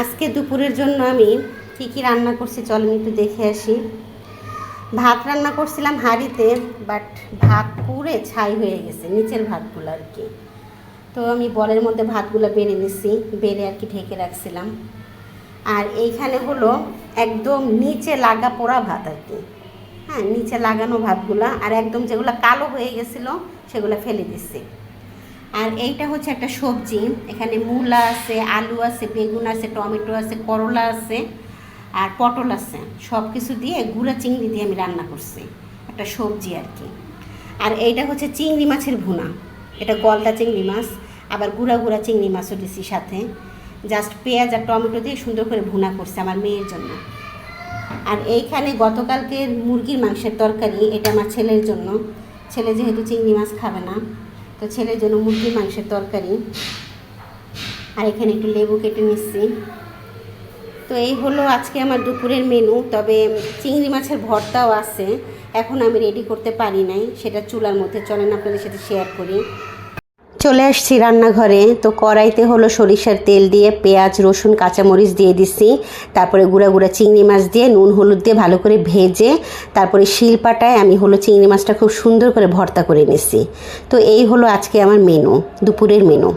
আজকে দুপুরের জন্য আমি কী কী রান্না করছি চলেন একটু দেখে আসি। ভাত রান্না করছিলাম হাঁড়িতে বাট ভাত পুরে ছাই হয়ে গেছে, নিচের ভাতগুলো আর কি। তো আমি বলের মধ্যে ভাতগুলো বেড়ে নিছি, বেড়ে আর কি ঢেকে রাখছিলাম। আর এইখানে হলো একদম নিচে লাগা পোড়া ভাত আর কি। হ্যাঁ নিচে লাগানো ভাতগুলো, আর একদম যেগুলো কালো হয়ে গেছিল, সেগুলো ফেলে দিচ্ছি আর এইটা হচ্ছে একটা সবজি। এখানে মূলা আছে, আলু আছে, বেগুন আছে, টমেটো আছে, করলা আছে আর পটল আছে। সব কিছু দিয়ে গুঁড়া চিংড়ি দিয়ে আমি রান্না করছি। একটা সবজি আর কি। আর এইটা হচ্ছে চিংড়ি মাছের ভুনা। এটা গলদা চিংড়ি মাছ, আবার গুঁড়া গুঁড়া চিংড়ি মাছও দিছি সাথে। জাস্ট পেঁয়াজ আর টমেটো দিয়ে সুন্দর করে ভুনা করছে আমার মেয়ের জন্য। আর এইখানে গতকালকের মুরগির মাংসের তরকারি, এটা আমার ছেলের জন্য। ছেলে যেহেতু চিংড়ি মাছ খাবে না তো ছেলের জন্য মুরগি, মাংসের তরকারি। আর এখানে একটু লেবু কেটে নিচ্ছি। তো এই হলো আজকে আমার দুপুরের মেনু, তবে চিংড়ি মাছের ভর্তাও আছে। এখন আমি রেডি করতে পারি নাই, সেটা চুলার মধ্যে চলেন, আপনাদের সাথে শেয়ার করি। চলে আসছি রান্নাঘরে। তো কড়াইতে হলো সরিষার তেল দিয়ে পেঁয়াজ, রসুন, কাঁচামরিচ দিয়ে দিছি। তারপরে গুঁড়া গুঁড়া চিংড়ি মাছ দিয়ে নুন হলুদ দিয়ে ভালো করে ভেজে তারপরে শিলপাটায় আমি হলো চিংড়ি মাছটা খুব সুন্দর করে ভর্তা করে নিছি। তো এই হলো আজকে আমার মেনু দুপুরের মেনু